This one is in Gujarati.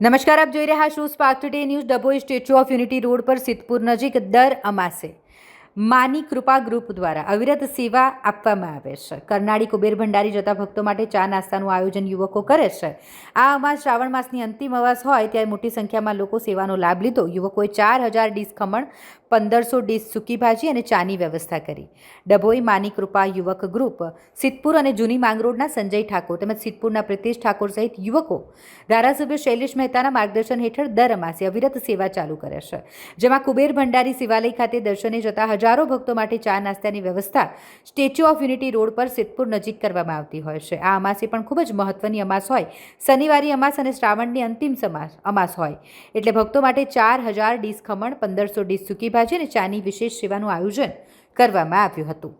નમસ્કાર, આપ જોઈ રહ્યા છો Spark Today News Dabhoi Statue of Unity road પર સિદ્ધપુર નજીક દર અમાસે માની કૃપા ગ્રુપ દ્વારા અવિરત સેવા આપવામાં આવે છે. કરનાળી કુબેર ભંડારી જતા ભક્તો માટે ચા નાસ્તાનું આયોજન યુવકો કરે છે. આ અમાસ શ્રાવણ માસની અંતિમ અવાસ હોય, ત્યારે મોટી સંખ્યામાં લોકો સેવાનો લાભ લીધો. યુવકોએ ચાર હજાર ડીશ ખમણ પંદરસો ડીશ સૂકી ભાજી અને ચાની વ્યવસ્થા કરી. ડભોઈ માની કૃપા યુવક ગ્રુપ, સિદ્ધપુર અને જૂની માંગરોળના સંજય ઠાકોર તેમજ સિદ્ધપુરના પ્રિતેશ ઠાકોર સહિત યુવકો ધારાસભ્ય શૈલેષ મહેતાના માર્ગદર્શન હેઠળ દર અમાસે અવિરત સેવા ચાલુ કરે છે. જેમાં કુબેર ભંડારી શિવાલય ખાતે દર્શને જતા હજારો ભક્તો માટે ચા નાસ્તાની વ્યવસ્થા સ્ટેચ્યુ ઓફ યુનિટી રોડ પર સિદ્ધપુર નજીક કરવામાં આવતી હોય છે. આ અમાસે પણ ખૂબ જ મહત્વની અમાસ હોય. શનિવારી અમાસ અને શ્રાવણની અંતિમ સમાસ અમાસ હોય. એટલે ભક્તો માટે ચાર હજાર ડીશ ખમણ, પંદરસો ડીશ સૂકી ભાજી અને ચાની વિશેષ સેવાનું આયોજન કરવામાં આવ્યું હતું.